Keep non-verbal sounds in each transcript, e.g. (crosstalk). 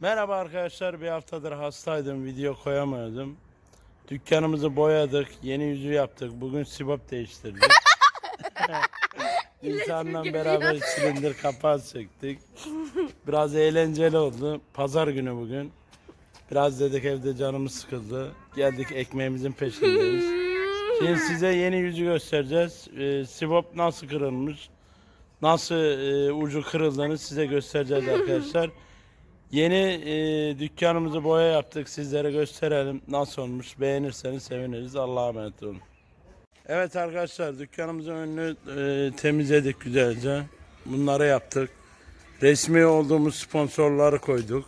Merhaba arkadaşlar. Bir haftadır hastaydım. Video koyamıyordum. Dükkanımızı boyadık. Yeni yüzü yaptık. Bugün sibop değiştirdik. (laughs) İnsanla beraber silindir kapağı söktük. Biraz eğlenceli oldu. Pazar günü bugün. Biraz dedik evde canımız sıkıldı. Geldik ekmeğimizin peşindeyiz. Şimdi size yeni yüzü göstereceğiz. Ee, sibop nasıl kırılmış, nasıl e, ucu kırıldığını size göstereceğiz arkadaşlar. Yeni e, dükkanımızı boya yaptık. Sizlere gösterelim. Nasıl olmuş? Beğenirseniz seviniriz. Allah'a emanet olun. Evet arkadaşlar dükkanımızın önünü e, temizledik güzelce. Bunları yaptık. Resmi olduğumuz sponsorları koyduk.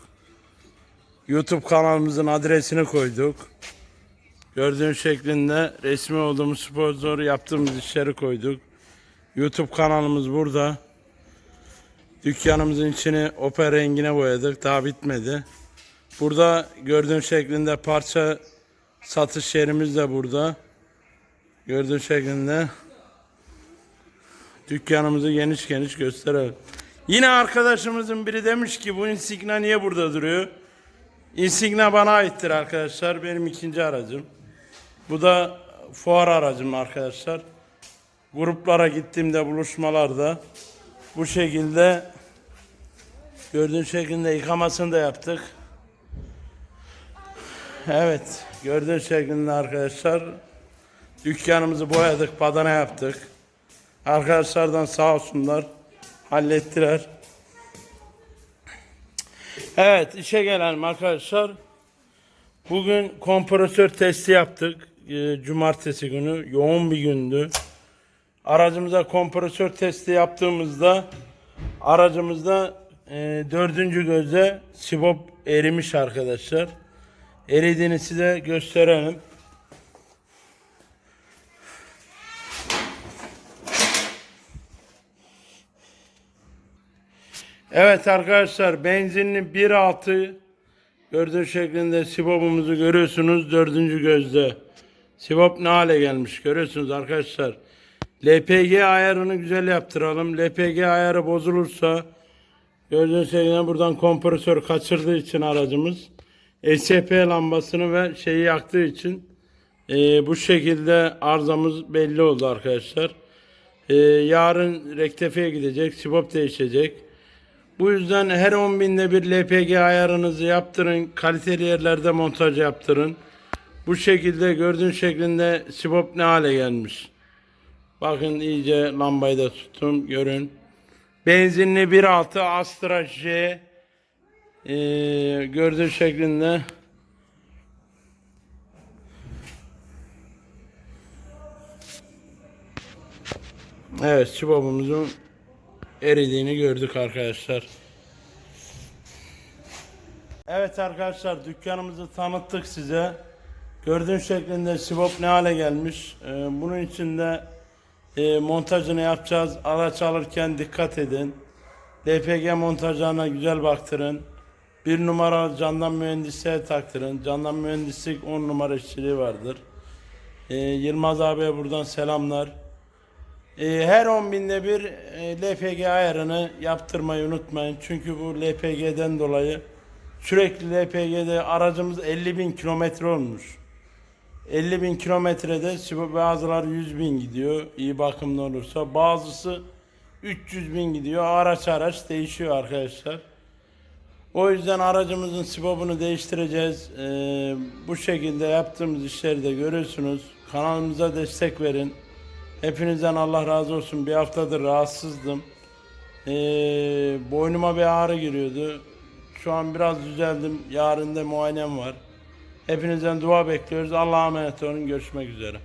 YouTube kanalımızın adresini koyduk. Gördüğün şeklinde resmi olduğumuz sponsor yaptığımız işleri koyduk. YouTube kanalımız burada. Dükkanımızın içini opera rengine boyadık. Daha bitmedi. Burada gördüğün şeklinde parça satış yerimiz de burada. Gördüğün şeklinde dükkanımızı geniş geniş gösterelim. Yine arkadaşımızın biri demiş ki bu Insignia niye burada duruyor? Insignia bana aittir arkadaşlar. Benim ikinci aracım. Bu da fuar aracım arkadaşlar. Gruplara gittiğimde buluşmalarda bu şekilde gördüğün şekilde yıkamasını da yaptık. Evet gördüğün şeklinde arkadaşlar dükkanımızı boyadık badana yaptık. Arkadaşlardan sağ olsunlar hallettiler. Evet işe gelelim arkadaşlar. Bugün kompresör testi yaptık. Ee, Cumartesi günü yoğun bir gündü. Aracımıza kompresör testi yaptığımızda aracımızda e, dördüncü gözde sibop erimiş arkadaşlar. Eridiğini size gösterelim. Evet arkadaşlar benzinli 1.6 gördüğün şeklinde sibopumuzu görüyorsunuz dördüncü gözde. Sibop ne hale gelmiş görüyorsunuz arkadaşlar. LPG ayarını güzel yaptıralım. LPG ayarı bozulursa gördüğünüz şekilde buradan kompresör kaçırdığı için aracımız SP lambasını ve şeyi yaktığı için e, bu şekilde arızamız belli oldu arkadaşlar. E, yarın rektifiye gidecek. Sibop değişecek. Bu yüzden her 10 binde bir LPG ayarınızı yaptırın. Kaliteli yerlerde montaj yaptırın. Bu şekilde gördüğün şeklinde sibop ne hale gelmiş. Bakın iyice lambayı da tuttum. Görün. Benzinli 1.6 Astra J ee, gördüğün şeklinde Evet sibopumuzun eridiğini gördük arkadaşlar. Evet arkadaşlar dükkanımızı tanıttık size. Gördüğün şeklinde sibop ne hale gelmiş. Ee, bunun içinde e, montajını yapacağız. Araç alırken dikkat edin. LPG montajlarına güzel baktırın. Bir numara candan mühendisliğe taktırın. Candan mühendislik 10 numara işçiliği vardır. Ee, Yılmaz abiye buradan selamlar. Ee, her 10 binde bir e, LPG ayarını yaptırmayı unutmayın. Çünkü bu LPG'den dolayı sürekli LPG'de aracımız 50 bin kilometre olmuş. 50 bin kilometrede bazıları 100 bin gidiyor iyi bakımlı olursa. Bazısı 300 bin gidiyor. Araç araç değişiyor arkadaşlar. O yüzden aracımızın sibopunu değiştireceğiz. Ee, bu şekilde yaptığımız işleri de görüyorsunuz. Kanalımıza destek verin. Hepinizden Allah razı olsun. Bir haftadır rahatsızdım. Ee, boynuma bir ağrı giriyordu. Şu an biraz düzeldim. Yarın da muayenem var. Hepinizden dua bekliyoruz. Allah'a emanet olun. Görüşmek üzere.